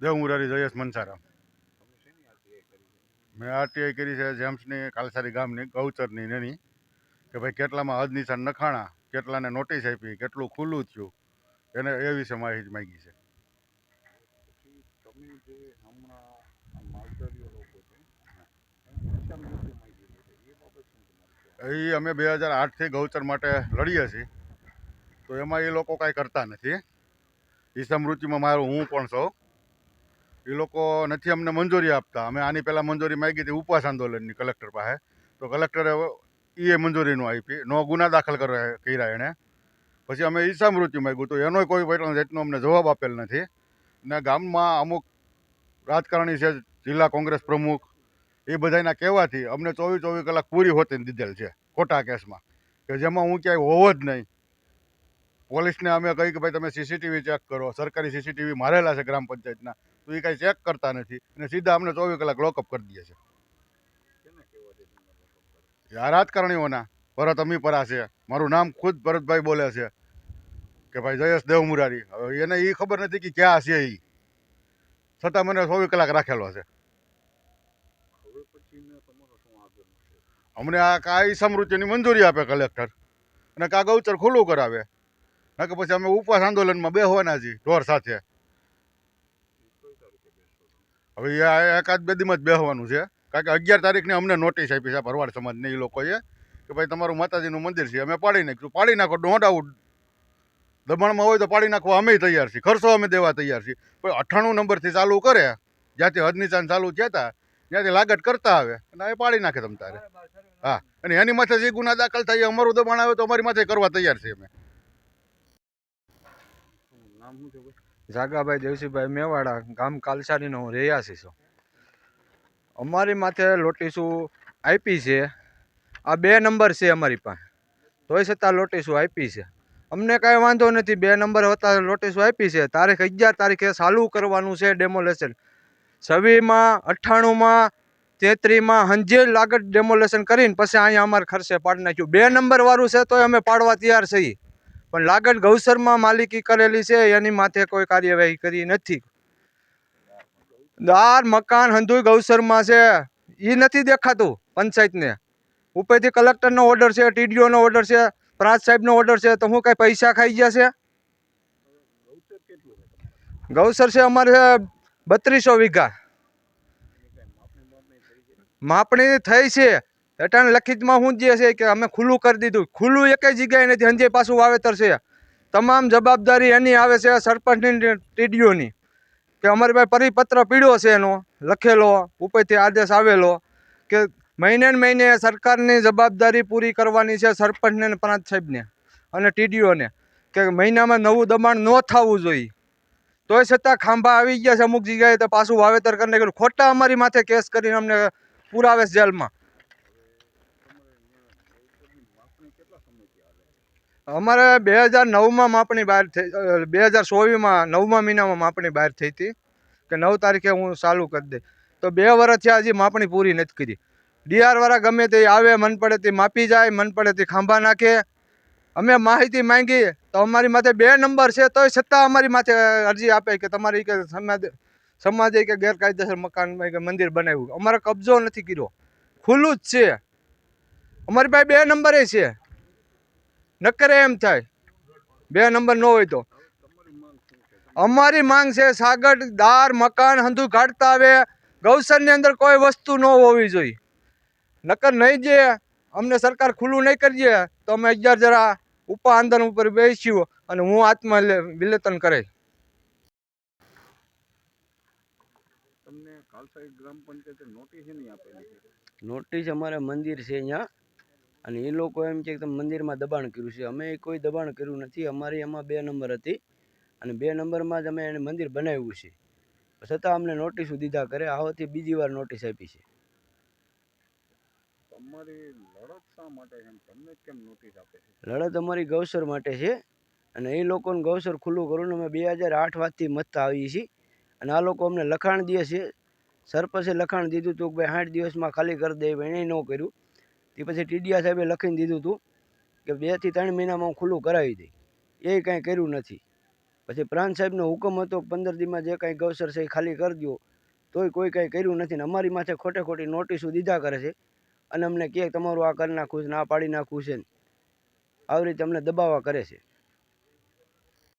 દેવમુરારી જયેશ મનસારામ. મેં આરટીઆઈ કરી છે, જેમ્સની, કાલસારી ગામની, ગૌચરની એની કે ભાઈ કેટલામાં હદ નિશાન નખાણા, કેટલાને નોટિસ આપી, કેટલું ખુલ્લું થયું, એને એ વિશે માહિતી માગી છે? એ અમે બે હજાર આઠથી ગૌચર માટે લડીએ છીએ, તો એમાં એ લોકો કાંઈ કરતા નથી. એ સમૃદ્ધિમાં મારું હું પણ છું. એ લોકો નથી અમને મંજૂરી આપતા. અમે આની પહેલાં મંજૂરી માંગી હતી ઉપવાસ આંદોલનની કલેક્ટર પાસે. તો કલેક્ટરે એ મંજૂરી ન આપી. નો ગુના દાખલ કર્યા એણે. પછી અમે ઈસા મૃત્યુ માગ્યું. તો એનો કોઈ જાતનો અમને જવાબ આપેલ નથી. ને ગામમાં અમુક રાજકારણી છે, જિલ્લા કોંગ્રેસ પ્રમુખ, એ બધાના કહેવાથી અમને ચોવીસ ચોવીસ કલાક પૂરી હોતી દીધેલ છે, ખોટા કેસમાં. કે જેમાં હું ક્યાંય હોવો જ નહીં. પોલીસને અમે કહી કે ભાઈ તમે સીસીટીવી ચેક કરો સરકારી સીસીટીવી મારેલા છે ગ્રામ પંચાયતના તો એ કાંઈ ચેક કરતા નથી અને સીધા અમને ચોવીસ કલાક લોકઅપ કરી દે છે? આ રાજકારણીઓના ભરત અમીપરા છે મારું નામ ખુદ ભરતભાઈ બોલે છે કે ભાઈ જયેશ દેવ મુરારી હવે એને એ ખબર નથી કે ક્યાં છે એ છતાં મને ચોવીસ કલાક રાખેલો છે. અમને આ કાંઈ સમૃદ્ધિની મંજૂરી આપે કલેક્ટર અને કાં ગૌચર ખુલ્લું કરાવે. નકર પછી અમે ઉપવાસ આંદોલનમાં બેસવાના છીએ, ઢોર સાથે? હવે એકાદ બે દીમાં જ બેસવાનું છે. કારણ કે અગિયાર તારીખની અમને નોટિસ આપી છે ભરવાડ સમાજને એ લોકોએ કે ભાઈ તમારું માતાજીનું મંદિર છે, અમે પાડી નાખ્યું પાડી નાખો નો ડાઉટ દમણમાં હોય તો પાડી નાખવા અમે તૈયાર છીએ, ખર્ચો અમે દેવા તૈયાર છીએ. પણ અઠ્ઠાણું નંબરથી ચાલુ કરે, જ્યાંથી હદનિશાન ચાલુ થયા હતા ત્યાંથી લાગત કરતા આવે, અને એ પાડી નાખે તમ તારે. હા, અને એની માથે જે ગુના દાખલ થાય એ અમારું દબાણ આવે તો અમારી માથે કરવા તૈયાર છે અમે. નામ શું છે ભાઈ? જાગાભાઈ, દેવસીભાઈ મેવાડા, ગામ કાલસારીનો હું રેયાસી છું. અમારી માથે લોટીસું આપી છે? આ બે નંબર છે અમારી પાસે. તોય છતાં લોટીસું આપી છે? અમને કાંઈ વાંધો નથી, બે નંબર હતા લોટીસું આપી છે? તારીખ અગિયાર તારીખે ચાલુ કરવાનું છે ડેમોલેશન છવ્વીસમાં, અઠ્ઠાણુંમાં, તેત્રીસમાં હંજે લાગત ડેમોલેશન કરીને પછી અહીંયા અમારે ખર્ચે પાડી નાખ્યું. બે નંબર વાળું છે તોય અમે પાડવા તૈયાર છીએ. પણ લાગત ગૌસરમાં માલિકી કરેલી છે, એની માથે કોઈ કાર્યવાહી કરી નથી. દાર મકાન હંધુય ગૌસરમાં છે એ નથી દેખાતું પંચાયતને. ઉપરથી કલેક્ટરનો ઓર્ડર છે, ટીડીઓનો ઓર્ડર છે પ્રાંત સાહેબનો ઓર્ડર છે, તો હું કાંઈ પૈસા ખાઈ ગયા છે? ગૌસર છે અમારે બત્રીસો વીઘા. માપણી થઈ છે. રિટર્ન લખિતમાં શું જે છે કે અમે ખુલ્લું કરી દીધું. ખુલ્લું એકેય જગ્યાએ નથી અંજે પાછું વાવેતર છે. તમામ જવાબદારી એની આવે છે સરપંચની ટીડીઓની. કે અમારી પાસે પરિપત્ર પીડ્યો છે એનો, લખેલો, ઉપરથી આદેશ આવેલો કે મહિને મહિને સરકારની જવાબદારી પૂરી કરવાની છે સરપંચને પ્રાંત સાહેબને અને ટીડીઓને કે મહિનામાં નવું દબાણ ન થવું જોઈએ. તોય છતાં ખાંભા આવી ગયા છે અમુક જગ્યાએ તો પાછું વાવેતર કરીને ખોટા અમારી માથે કેસ કરીને અમને પુરાવે છે જેલમાં તમારે અહીંયા ગૌચરની માપણી કેટલા સમયથી હાલે છે અમારે બે હજાર નવમાં માપણી બહાર થઈ બે હજાર સોળમાં નવમા મહિનામાં માપણી બહાર થઈ હતી. કે નવ તારીખે હું ચાલુ કરી દે તો બે વર્ષ થયા હજી માપણી પૂરી નથી કરી. ડીઆરવાળા ગમે તે આવે, મન પડે તે માપી જાય, મન પડે તે ખાંભા નાખે. અમે માહિતી માંગી, તો અમારી માથે બે નંબર છે, તોય છતાં અમારી માથે અરજી આપે કે તમારી કે સમાજ, સમાજે કે ગેરકાયદેસર મકાન કે મંદિર બનાવ્યું. અમારે કબજો નથી કર્યો. ખુલ્લું જ છે. અમારી પાસે બે નંબરે છે. નકરે એમ થાય. બે નંબર ન હોય તો. અમારી માંગ છે સાગર દાર મકાન હંધુ કાઢતા આવે. ગૌસરની અંદર કોઈ વસ્તુ ન હોવી જોઈએ. નકર નહીં જે અમને સરકાર ખુલ્લું નહીં કરીએ તો અમે અગિયાર જરા ઉપા આંદોલન ઉપર બેસ્યું અને હું આત્મા વિલેતન કરે તમને ખાલસાઈ ગ્રામ પંચાયતે નોટિસ એની આપેલી છે? નોટિસ અમારા મંદિર છે અહીંયા. અને એ લોકો એમ છે કે તમે મંદિરમાં દબાણ કર્યું છે. અમે કોઈ દબાણ કર્યું નથી. અમારી એમાં બે નંબર હતી અને બે નંબરમાં જ અમે એને મંદિર બનાવ્યું છે. છતાં અમને નોટિસો દીધા કરે આવતી બીજી વાર આપી છે. લડત નોટિસ આપે છે? લડત અમારી ગૌસર માટે છે અને એ લોકોને ગૌસર ખુલ્લું કરું અમે બે હજાર આઠ વાતથી મતતા આવીએ છીએ. અને આ લોકો અમને લખાણ દે છે. સરપંચે લખાણ દીધું હતું કે ભાઈ સાઠ દિવસમાં ખાલી કરી દે એણે ન કર્યું. તે પછી ટીડીયા સાહેબે લખીને દીધું હતું કે બેથી ત્રણ મહિનામાં હું ખુલ્લું કરાવી દઈ એ કાંઈ કર્યું નથી. પછી પ્રાંત સાહેબનો હુકમ હતો પંદર દીમાં જે કાંઈ ગૌસર છે એ ખાલી કરી દો તોય કોઈ કાંઈ કર્યું નથી ને અમારી માથે ખોટે ખોટી નોટિસો દીધા કરે છે. અને અમને કહે તમારું આ કરી નાખવું છે ને પાડી નાખવું છે આવી રીતે અમને દબાવવા કરે છે.